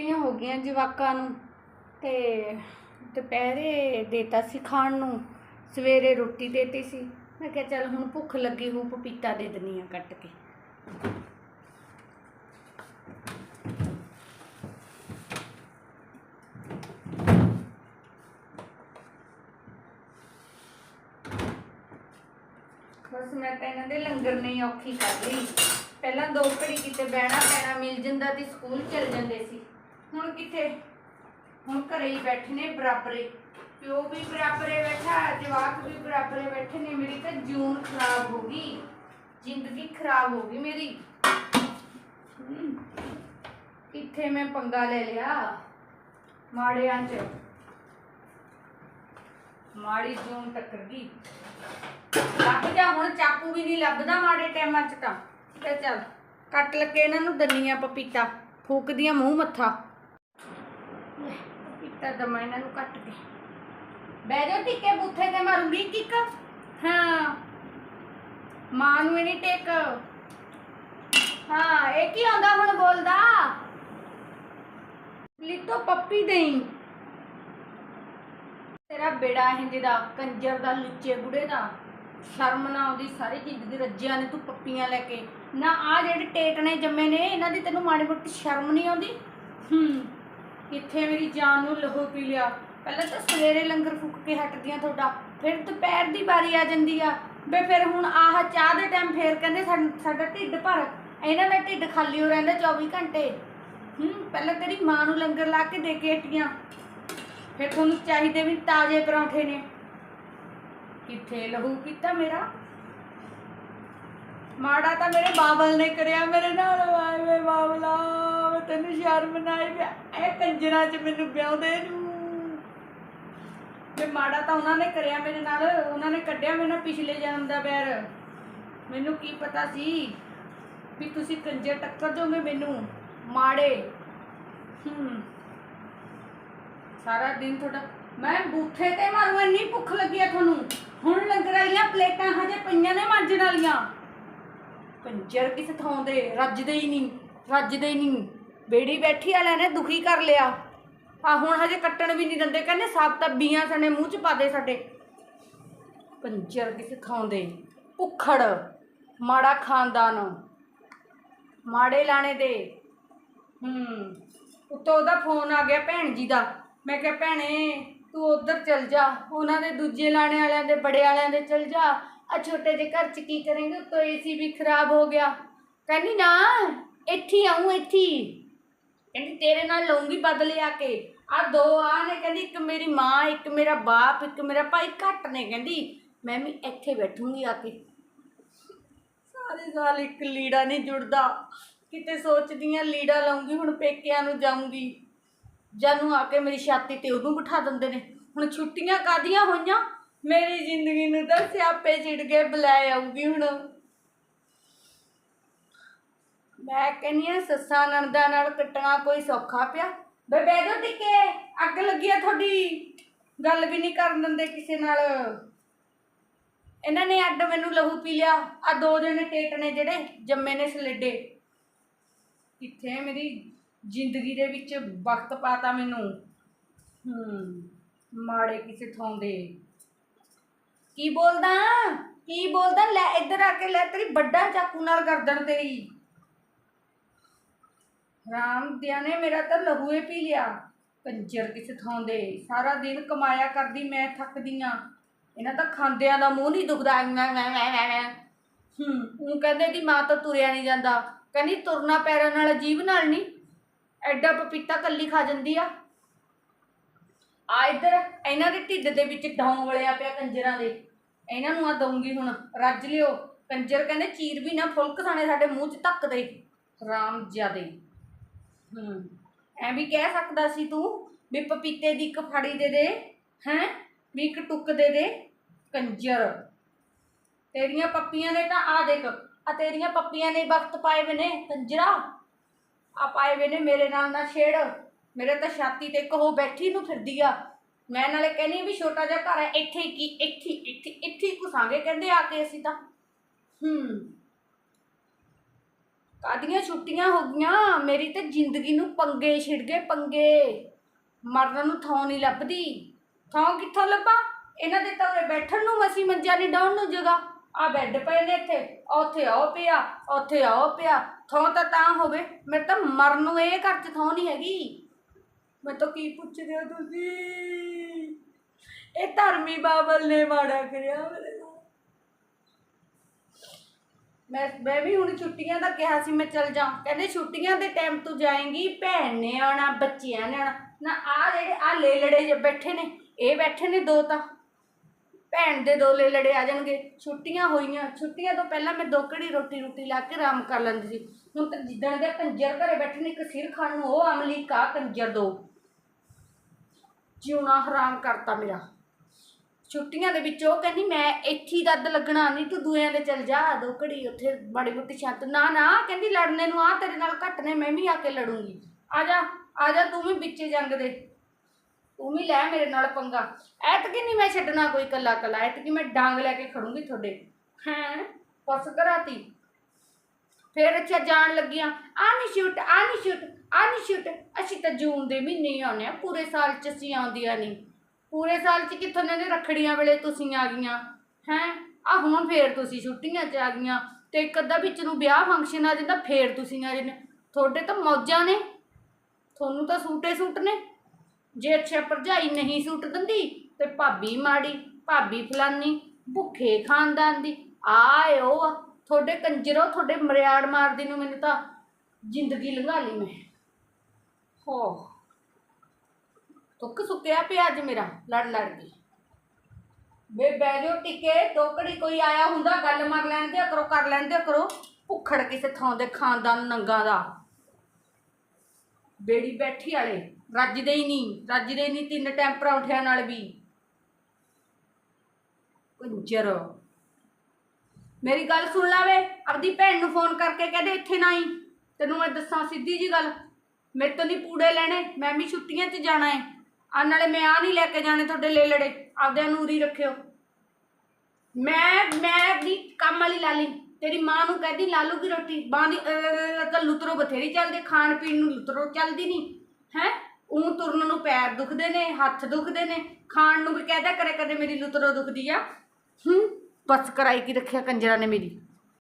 ਛੁੱਟੀਆਂ ਹੋ ਗਈਆਂ ਜਵਾਕਾਂ ਨੂੰ ਤੇ ਦੁਪਹਿਰੇ ਦੇਤਾ ਸੀ ਖਾਣ ਨੂੰ, ਸਵੇਰੇ ਰੋਟੀ ਦੇਤੀ ਸੀ। ਮੈਂ ਕਿਹਾ ਚੱਲ ਹੁਣ ਭੁੱਖ ਲੱਗੀ ਹੋ ਪਪੀਤਾ ਦੇ ਦਿੰਨੀ ਆ ਕੱਟ ਕੇ। ਬਸ ਮੈਂ ਤਾਂ ਇਹਨਾਂ ਦੇ ਲੰਗਰ ਨਹੀਂ ਔਖੀ ਕਰ ਲਈ। ਪਹਿਲਾਂ ਦੋ ਘੜੀ ਕਿਤੇ ਬਹਿਣਾ ਪੈਣਾ, ਮਿਲ ਜਾਂਦਾ ਤੇ ਸਕੂਲ ਚਲ ਜਾਂਦੇ ਸੀ। ਹੁਣ ਕਿੱਥੇ? ਹੁਣ ਘਰੇ ਹੀ ਬੈਠੇ ਨੇ ਬਰਾਬਰੇ। ਪਿਓ ਵੀ ਬਰਾਬਰੇ ਬੈਠਾ, ਜਵਾਕ ਵੀ ਬਰਾਬਰੇ ਬੈਠੇ ਨੇ। ਮੇਰੀ ਤਾਂ ਜੂਨ ਖਰਾਬ ਹੋ ਗਈ। ਜ਼ਿੰਦਗੀ ਖਰਾਬ ਹੋ ਗਈ ਮੇਰੀ। ਕਿੱਥੇ ਮੈਂ ਪੰਗਾ ਲੈ ਲਿਆ? ਮਾੜਿਆਂ ਚ। ਮਾੜੀ ਜੂਨ ਟੱਕਰ ਗਈ। ਲੱਭ ਜਾ, ਹੁਣ ਚਾਕੂ ਵੀ ਨਹੀਂ ਲੱਭਦਾ ਮਾੜੇ ਟਾਈਮਾਂ 'ਚ ਤਾਂ। ਤੇ ਚੱਲ। ਕੱਟ ਲੱਗੇ ਇਹਨਾਂ ਨੂੰ ਦੰਨੀਆਂ ਪਪੀਤਾ। ਫੂਕਦੀਆਂ ਮੂੰਹ ਮੱਥਾ। ਪਪੀਤਾ ਦਮਾ ਇਹਨਾਂ ਨੂੰ ਕੱਟ ਕੇ ਬਹਿ ਜਾ ਟਿੱਕੇ ਬੁੱਥੇ ਤੇ ਮਾਰੂੰਗੀ ਕਿੱਕ ਹਾਂ। ਮਾਂ ਨੂੰ ਨਹੀਂ ਟੇਕ। ਹਾਂ, ਇਹ ਕੀ ਆਉਂਦਾ ਹੁਣ ਬੋਲਦਾ? ਲਿੱਤੋ ਪੱਪੀ ਦੇਈ। ਤੇਰਾ ਬੇੜਾ ਹੈ ਦਾ, ਕੰਜਰ ਦਾ, ਲੁੱਚੇ ਬੁੜੇ ਦਾ। ਸ਼ਰਮ ਨਾ ਆਉਂਦੀ, ਸਾਰੀ ਜ਼ਿੰਦਗੀ ਰੱਜਿਆਂ ਨੇ ਤੂੰ ਪੱਪੀਆਂ ਲੈ ਕੇ। ਨਾ ਆ ਜਿਹੜੇ ਟੇਟਣੇ ਜੰਮੇ ਨੇ, ਇਹਨਾਂ ਦੀ ਤੈਨੂੰ ਮਾੜੀ ਮੋਟੀ ਸ਼ਰਮ ਨਹੀਂ ਆਉਂਦੀ? ਹੂੰ। ਕਿੱਥੇ ਮੇਰੀ ਜਾਨ ਨੂੰ ਲਹੂ ਪੀ ਲਿਆ। ਪਹਿਲਾਂ ਤਾਂ ਸਵੇਰੇ ਲੰਗਰ ਫੁੱਕ ਕੇ ਹਟਦੀਆਂ ਤੁਹਾਡਾ, ਫਿਰ ਦੁਪਹਿਰ ਦੀ ਵਾਰੀ ਆ ਜਾਂਦੀ ਆ। ਬੇ ਫਿਰ ਹੁਣ ਆਹ ਚਾਹ ਦੇ ਟਾਈਮ ਫੇਰ ਕਹਿੰਦੇ ਸਾਡ- ਸਾਡਾ ਢਿੱਡ ਭਰ। ਇਹਨਾਂ ਦਾ ਢਿੱਡ ਖਾਲੀ ਹੋ ਰਹਿੰਦਾ 24 ਘੰਟੇ। ਹੂੰ, ਪਹਿਲਾਂ ਤੇਰੀ ਮਾਂ ਨੂੰ ਲੰਗਰ ਲਾ ਕੇ ਦੇ ਕੇ ਹਟੀਆਂ। ਫਿਰ ਤੁਹਾਨੂੰ ਚਾਹੀਦੇ ਵੀ ਤਾਜ਼ੇ ਪਰੌਂਠੇ ਨੇ। ਕਿੱਥੇ ਲਹੂ ਕੀਤਾ ਮੇਰਾ? ਮਾੜਾ ਤਾਂ ਮੇਰੇ ਬਾਬਲ ਨੇ ਕਰਿਆ, ਮੇਰੇ ਨਾਲ ਆਏ ਵੇ ਬਾਬਲਾ। ਮੈਂ ਤੈਨੂੰ ਸ਼ਰਮ ਨਾ ਆਈ ਵੀ ਇਹ ਕੰਜਰਾਂ 'ਚ ਮੈਨੂੰ ਵਿਆਹੁੰਦੇ ਨੂੰ। ਤੇ ਮਾੜਾ ਤਾਂ ਉਹਨਾਂ ਨੇ ਕਰਿਆ ਮੇਰੇ ਨਾਲ, ਉਹਨਾਂ ਨੇ ਕੱਢਿਆ ਮੇਰੇ ਨਾਲ ਪਿਛਲੇ ਜਨਮ ਦਾ ਬੈਰ। ਮੈਨੂੰ ਕੀ ਪਤਾ ਸੀ ਵੀ ਤੁਸੀਂ ਕੰਜਰ ਟੱਕਰ ਦੋਗੇ ਮੈਨੂੰ, ਮਾੜੇ। ਹੂੰ। ਸਾਰਾ ਦਿਨ ਤੁਹਾਡਾ ਮੈਂ ਬੂਥੇ ਤੇ ਮਾਰੂ, ਇੰਨੀ ਭੁੱਖ ਲੱਗੀ ਆ ਤੁਹਾਨੂੰ। ਹੁਣ ਲੰਗਰ ਵਾਲੀਆਂ ਪਲੇਟਾਂ ਹਜੇ ਪਈਆਂ ਨੇ ਮਾਂਜਣ ਵਾਲੀਆਂ। ਕੰਜਰ ਕਿਸ ਥਾਂ ਦੇ, ਰੱਜਦੇ ਹੀ ਨਹੀਂ, ਰੱਜਦੇ ਹੀ ਨਹੀਂ। ਬੇੜੀ ਬੈਠੀ ਵਾਲਿਆਂ ਨੇ ਦੁਖੀ ਕਰ ਲਿਆ। ਆ ਹੁਣ ਹਜੇ ਕੱਟਣ ਵੀ ਨਹੀਂ ਦਿੰਦੇ, ਕਹਿੰਦੇ ਸਭ ਤਾਂ ਬੀਆਂ ਸਣੇ ਮੂੰਹ ਚ ਪਾ ਦੇ ਸਾਡੇ। ਕੰਜਰ ਕਿਸ ਥਾਂ ਦੇ, ਭੁੱਖੜ, ਮਾੜਾ ਖਾਨਦਾਨ। ਮਾੜੇ ਲਾਣੇ ਦੇ। ਹੂੰ, ਉੱਤੋਂ ਉਹਦਾ ਫੋਨ ਆ ਗਿਆ ਭੈਣ ਜੀ ਦਾ। ਮੈਂ ਕਿਹਾ, ਭੈਣੇ, ਤੂੰ ਉਧਰ ਚਲ ਜਾ। ਉਹਨਾਂ ਦੇ ਦੂਜੇ ਲਾਣੇ ਵਾਲਿਆਂ ਦੇ, ਬੜੇ ਵਾਲਿਆਂ ਦੇ ਚਲ ਜਾ। ਆ ਛੋਟੇ ਜਿਹੇ ਘਰ ਚ ਕੀ ਕਰਾਂਗੇ? ਉੱਤੋਂ ਏਸੀ ਵੀ ਖਰਾਬ ਹੋ ਗਿਆ। ਕਹਿੰਦੀ, ਨਾ, ਇੱਥੇ ਹੀ ਆਉਂ ਇੱਥੇ ਕਹਿੰਦੀ, ਤੇਰੇ ਨਾਲ ਲਊਂਗੀ ਬਦਲੇ ਆ ਕੇ। ਆ ਦੋ ਆ ਨੇ, ਕਹਿੰਦੀ, ਇੱਕ ਮੇਰੀ ਮਾਂ, ਇੱਕ ਮੇਰਾ ਬਾਪ, ਇੱਕ ਮੇਰਾ ਭਾਈ ਘੱਟ ਨੇ, ਕਹਿੰਦੀ। ਮੈਂ ਵੀ ਇੱਥੇ ਬੈਠੂੰਗੀ ਆ ਕੇ। ਸਾਰੇ ਸਾਲ ਇੱਕ ਲੀੜਾ ਨਹੀਂ ਜੁੜਦਾ। ਕਿਤੇ ਸੋਚਦੀ ਆ ਲੀੜਾ ਲਾਉਂਗੀ, ਹੁਣ ਪੇਕਿਆਂ ਨੂੰ ਜਾਊਂਗੀ। ਜਾਨੂੰ ਆ ਕੇ ਮੇਰੀ ਛਾਤੀ ਤੇ ਉਹਨੂੰ ਬਿਠਾ ਦਿੰਦੇ ਨੇ। ਹੁਣ ਛੁੱਟੀਆਂ ਕਾਦੀਆਂ ਹੋਈਆਂ? ਮੇਰੀ ਜ਼ਿੰਦਗੀ ਨੂੰ ਤਾਂ ਸਿਆਪੇ ਚਿੜ ਕੇ ਬੁਲਾ ਆਊਗੀ ਹੁਣ। ਮੈਂ ਕਹਿੰਦੀ ਆ ਸੱਸਾਂ ਨਣਦਾਂ ਨਾਲ ਕੱਟਣਾ ਕੋਈ ਸੌਖਾ ਪਿਆ। ਬੇ ਬਹਿ ਜਾਓ ਟਿੱਕੇ, ਅੱਗ ਲੱਗੀ ਆ ਤੁਹਾਡੀ। ਗੱਲ ਵੀ ਨਹੀਂ ਕਰਨ ਦਿੰਦੇ ਕਿਸੇ ਨਾਲ। ਇਹਨਾਂ ਨੇ ਅੱਡ ਮੈਨੂੰ ਲਹੂ ਪੀ ਲਿਆ। ਆ ਦੋ ਦਿਨ ਟੇਟ ਨੇ ਜਿਹੜੇ, ਜੰਮੇ ਨੇ ਸਲੇਡੇ। ਕਿੱਥੇ ਮੇਰੀ ਜ਼ਿੰਦਗੀ ਦੇ ਵਿੱਚ ਵਕਤ ਪਾਤਾ ਮੈਨੂੰ? ਹੂੰ, ਮਾੜੇ ਕਿਸੇ ਥਾਂ ਦੇ। ਕੀ ਬੋਲਦਾ? ਕੀ ਬੋਲਦਾ? ਲੈ ਇੱਧਰ ਆ ਕੇ ਲੈ ਤੇਰੀ ਵੱਡਾ ਚਾਕੂ ਨਾਲ ਗਰਦਨ ਤੇਰੀ। ਰਾਮ ਦਿਆ ਨੇ ਮੇਰਾ ਤਾਂ ਲਹੂਏ ਪੀ ਲਿਆ। ਕੰਜਰ ਕਿਸੇ ਥਾਂ ਦੇ? ਸਾਰਾ ਦਿਨ ਕਮਾਇਆ ਕਰਦੀ, ਮੈਂ ਥੱਕਦੀ ਆਂ। ਇਹਨਾਂ ਤਾਂ ਖਾਂਦਿਆਂ ਦਾ ਮੂੰਹ ਨਹੀਂ ਦੁਖਦਾ। ਐਂ ਐਂ ਐਂ ਐਂ ਹੂੰ, ਉਹ ਕਹਿੰਦੇ ਦੀ ਮਾਂ ਤਾਂ ਤੁਰਿਆ ਨਹੀਂ ਜਾਂਦਾ। ਕਹਿੰਦੀ ਤੁਰਨਾ ਪੈਰਾਂ ਨਾਲ, ਅਜੀਬ ਨਾਲ ਨਹੀਂ। ਐਡਾ ਪਪੀਤਾ ਕੱਲੀ ਖਾ ਜਾਂਦੀ ਆ। ਆ ਇੱਧਰ, ਇਹਨਾਂ ਦੇ ਢਿੱਡ ਦੇ ਵਿੱਚ ਡੌਂ ਵਲਿਆ ਪਿਆ ਕੰਜਰਾਂ ਦੇ। ਇਹਨਾਂ ਨੂੰ ਆ ਦਊਂਗੀ ਹੁਣ, ਰੱਜ ਲਿਓ। ਕੰਜਰ ਕਹਿੰਦੇ ਚੀਰ ਵੀ ਨਾ ਫੁਲਕ ਖਾਣੇ ਸਾਡੇ ਮੂੰਹ 'ਚ ਧੱਕ ਦੇ। ਰਾਮ ਜਿਆਦੇ। ਹੂੰ, ਐ ਵੀ ਕਹਿ ਸਕਦਾ ਸੀ ਤੂੰ ਵੀ ਪਪੀਤੇ ਦੀ ਇੱਕ ਫੜੀ ਦੇ ਦੇ, ਹੈਂ? ਵੀ ਇੱਕ ਟੁੱਕ ਦੇ ਦੇ ਕੰਜਰ। ਤੇਰੀਆਂ ਪੱਪੀਆਂ ਨੇ ਤਾਂ ਆ ਦੇਖ ਆ ਤੇਰੀਆਂ ਪੱਪੀਆਂ ਨੇ ਵਕਤ ਪਾਏ ਵੇ ਨੇ ਕੰਜਰਾ। ਆ ਪਾਏ ਵੇ ਨੇ ਮੇਰੇ ਨਾਲ ਨਾ ਛੇੜ। ਮੇਰੇ ਤਾਂ ਛਾਤੀ ਤੇ ਕਹੋ ਬੈਠੀ ਨੂੰ ਫਿਰਦੀ ਆ। ਮੈਂ ਨਾਲੇ ਕਹਿੰਦੀ ਵੀ ਛੋਟਾ ਜਿਹਾ ਘਰ ਹੈ ਇੱਥੇ ਕੀ, ਇੱਥੇ ਇੱਥੇ ਇੱਥੇ ਹੀ ਘੁਸਾਂਗੇ ਕਹਿੰਦੇ ਆ ਕੇ ਅਸੀਂ ਤਾਂ। ਹੂੰ। ਕਾਦੀਆਂ ਛੁੱਟੀਆਂ ਹੋ ਗਈਆਂ? ਮੇਰੀ ਤਾਂ ਜ਼ਿੰਦਗੀ ਨੂੰ ਪੰਗੇ ਛਿੜ ਗਏ, ਪੰਗੇ। ਮਰਨ ਨੂੰ ਥਾਂ ਨਹੀਂ ਲੱਭਦੀ। ਥਾਂ ਕਿੱਥੋਂ ਲੱਭਾਂ? ਇਹਨਾਂ ਦੇ ਤਾਂ ਉਰੇ ਬੈਠਣ ਨੂੰ ਅਸੀਂ ਮੰਜਾ ਨਹੀਂ ਡਾਉਣ ਨੂੰ ਜਗ੍ਹਾ। ਆ ਬੈੱਡ ਪਏ ਨੇ ਇੱਥੇ ਉੱਥੇ ਆਓ ਪਿਆ, ਉੱਥੇ ਆਓ ਪਿਆ। ਥਾਂ ਤਾਂ ਤਾਂ ਹੋਵੇ, ਮੇਰੇ ਤਾਂ ਮਰਨ ਨੂੰ ਇਹ ਘਰ 'ਚ ਥਾਂ ਨਹੀਂ ਹੈਗੀ। ਮੈਂ ਤਾਂ ਕੀ ਪੁੱਛ ਰਹੇ ਹੋ ਤੁਸੀਂ? ਇਹ ਧਰਮੀ ਬਾਬਲ ਨੇ ਮਾੜਾ ਕਰਿਆ ਮੇਰੇ ਨਾਲ। ਮੈਂ ਮੈਂ ਵੀ ਹੁਣ ਛੁੱਟੀਆਂ ਦਾ ਕਿਹਾ ਸੀ, ਮੈਂ ਚਲ ਜਾ। ਕਹਿੰਦੇ ਛੁੱਟੀਆਂ ਦੇ ਟਾਈਮ ਤੂੰ ਜਾਏਂਗੀ, ਭੈਣ ਨੇ ਆਉਣਾ, ਬੱਚਿਆਂ ਨੇ ਆਉਣਾ। ਨਾ ਆ ਜਿਹੜੇ ਆ ਲੈ ਲੜੇ ਜੇ ਬੈਠੇ ਨੇ, ਇਹ ਬੈਠੇ ਨੇ ਦੋ ਤਾਂ। ਭੈਣ ਦੇ ਦੋ ਲੈ ਲੜੇ ਆ ਜਾਣਗੇ। ਛੁੱਟੀਆਂ ਹੋਈਆਂ। ਛੁੱਟੀਆਂ ਤੋਂ ਪਹਿਲਾਂ ਮੈਂ ਦੋ ਘੜੀ ਰੋਟੀ ਰੋਟੀ ਲਾ ਕੇ ਆਰਾਮ ਕਰ ਲੈਂਦੀ ਸੀ। ਹੁਣ ਤਾਂ ਜਿੱਦਣ ਦੇ ਕੰਜਰ ਘਰੇ ਬੈਠੇ ਨੇ, ਇੱਕ ਸਿਰ ਖਾਣ ਨੂੰ ਉਹ ਅਮਲੀ ਕਾ ਕੰਜਰ ਦੋ। ਜਿਉਣਾ ਹਰਾਮ ਕਰਤਾ ਮੇਰਾ। ਛੁੱਟੀਆਂ ਦੇ ਵਿੱਚ ਉਹ ਕਹਿੰਦੀ, ਮੈਂ ਇੱਥੇ ਹੀ ਦੱਦ ਲੱਗਣਾ, ਨਹੀਂ ਤੂੰ ਦੂਆਂ ਦੇ ਚਲ ਜਾ, ਦੋ ਘੜੀ ਉੱਥੇ ਬੜੀ ਬੁੱਟੀ ਛੱਤ। ਨਾ ਨਾ, ਕਹਿੰਦੀ, ਲੜਨੇ ਨੂੰ ਆ ਤੇਰੇ ਨਾਲ ਘੱਟ ਨੇ, ਮੈਂ ਵੀ ਆ ਕੇ ਲੜੂੰਗੀ। ਆ ਜਾ ਆ ਜਾ, ਤੂੰ ਵੀ ਵਿੱਚੇ ਜੰਗ ਦੇ। ਤੂੰ ਵੀ ਲੈ ਮੇਰੇ ਨਾਲ ਪੰਗਾ। ਐਤਕੀ ਨਹੀਂ ਮੈਂ ਛੱਡਣਾ ਕੋਈ ਕੱਲਾ ਕੱਲਾ, ਐਤਕੀ ਮੈਂ ਡਾਂਗ ਲੈ ਕੇ ਖੜੂੰਗੀ ਤੁਹਾਡੇ। ਹੈਂ ਪਸ ਕਰਾਤੀ। ਫਿਰ ਅੱਛਾ ਜਾਣ ਲੱਗੀਆਂ ਆ ਨਹੀਂ ਸ਼ੂਟ ਆ ਨਹੀਂ ਸ਼ੂਟ ਆ ਨਹੀਂ ਸ਼ੂਟ ਅਸੀਂ ਤਾਂ ਜੂਨ ਦੇ ਮਹੀਨੇ ਹੀ ਆਉਂਦੇ ਆ ਪੂਰੇ ਸਾਲ ਚ ਅਸੀਂ ਆਉਂਦੀਆਂ ਨਹੀਂ ਪੂਰੇ ਸਾਲ ਚ ਕਿੱਥੋਂ ਨੇ ਰੱਖੜੀਆਂ ਵੇਲੇ ਤੁਸੀਂ ਆ ਗਈਆਂ। ਹੈ? ਆ ਹੁਣ ਫੇਰ ਤੁਸੀਂ ਛੁੱਟੀਆਂ ਚ ਆ ਗਈਆਂ। ਤੇ ਇੱਕ ਅੱਧਾ ਵਿੱਚ ਨੂੰ ਵਿਆਹ ਫੰਕਸ਼ਨ ਆ ਜਾਂਦਾ, ਫੇਰ ਤੁਸੀਂ ਆ ਜਾਂਦੇ। ਤੁਹਾਡੇ ਤਾਂ ਮੌਜਾਂ ਨੇ। ਤੁਹਾਨੂੰ ਤਾਂ ਸੂਟੇ ਸੂਟ ਨੇ। ਜੇ ਅੱਛਾ ਭਰਜਾਈ ਨਹੀਂ ਸੂਟ ਦਿੰਦੀ, ਤੇ ਭਾਬੀ ਮਾੜੀ, ਭਾਬੀ ਫਲਾਨੀ, ਭੁੱਖੇ ਖਾਨਦਾਨ ਦੀ। ਆਏ ਉਹ ਆ। ਤੁਹਾਡੇ ਕੰਜਰੋ, ਤੁਹਾਡੇ ਮਰਿਆੜ ਮਾਰਦੀ ਨੂੰ ਮੈਨੂੰ ਤਾਂ ਜ਼ਿੰਦਗੀ ਲੰਘਾ ਲਈ ਮੈਂ। ਹੋ। ਤੁੱਕ ਸੁੱਕਿਆ ਪਿਆ ਅੱਜ ਮੇਰਾ, ਲੜ ਲੜ ਕੇ। ਬੇ, ਬਹਿ ਜਾਓ ਟਿੱਕੇ ਟੋਕੜੀ ਕੋਈ ਆਇਆ ਹੁੰਦਾ, ਗੱਲ ਮਾਰ ਲੈਣ ਦਿਆ ਕਰੋ, ਕਰ ਲੈਣ ਦਿਆ ਕਰੋ। ਭੁੱਖੜ ਕਿਸੇ ਥਾਂ ਦੇ ਖਾਨਦਾਨ ਨੰਗਾ ਦਾ। ਬੇੜੀ ਬੈਠੀ ਵਾਲੇ ਰੱਜਦੇ ਹੀ ਨਹੀਂ, ਰੱਜਦੇ ਹੀ ਨਹੀਂ, ਤਿੰਨ ਟਾਈਮ ਪਰੌਂਠਿਆਂ ਨਾਲ ਵੀ। ਕੰਜਰ। ਮੇਰੀ ਗੱਲ ਸੁਣ ਲਾਵੇ ਆਪਦੀ ਭੈਣ ਨੂੰ ਫੋਨ ਕਰਕੇ ਕਹਦੇ ਇੱਥੇ ਨਾ ਆਈ। ਤੈਨੂੰ ਮੈਂ ਦੱਸਾਂ ਸਿੱਧੀ ਜੀ ਗੱਲ ਮੇਰੇ ਤੋਂ ਨਹੀਂ ਪੂੜੇ ਲੈਣੇ, ਮੈਂ ਵੀ ਛੁੱਟੀਆਂ 'ਚ ਜਾਣਾ ਹੈ ਆ ਨਾਲੇ ਮੈਂ ਆ ਨਹੀਂ ਲੈ ਕੇ ਜਾਣੇ ਤੁਹਾਡੇ ਲੈ ਲੜੇ ਆਪਦਿਆਂ ਆਪਦੇ ਨੂਰੀ ਰੱਖਿਓ। ਮੈਂ ਮੈਂ ਵੀ ਕੰਮ ਵਾਲੀ ਲਾਲੀ, ਤੇਰੀ ਮਾਂ ਨੂੰ ਕਹਦੀ ਲਾਲੂ ਦੀ ਰੋਟੀ। ਬਾਂ ਦੀ ਤਾਂ ਲੁਤਰੋ ਬਥੇਰੀ ਚੱਲਦੇ, ਖਾਣ ਪੀਣ ਨੂੰ ਲੁਤਰੋ ਚੱਲਦੀ ਨਹੀਂ ਹੈ? ਉਹ ਤੁਰਨ ਨੂੰ ਪੈਰ ਦੁਖਦੇ ਨੇ, ਹੱਥ ਦੁਖਦੇ ਨੇ, ਖਾਣ ਨੂੰ ਵੀ ਕਹਿਦਾ ਕਰੇ ਕਦੇ ਮੇਰੀ ਲੁਤਰੋ ਦੁਖਦੀ ਆ। ਹੂੰ? ਬਸ ਕਰਾਈ ਕੀ ਰੱਖਿਆ ਕੰਜਰਾ ਨੇ ਮੇਰੀ।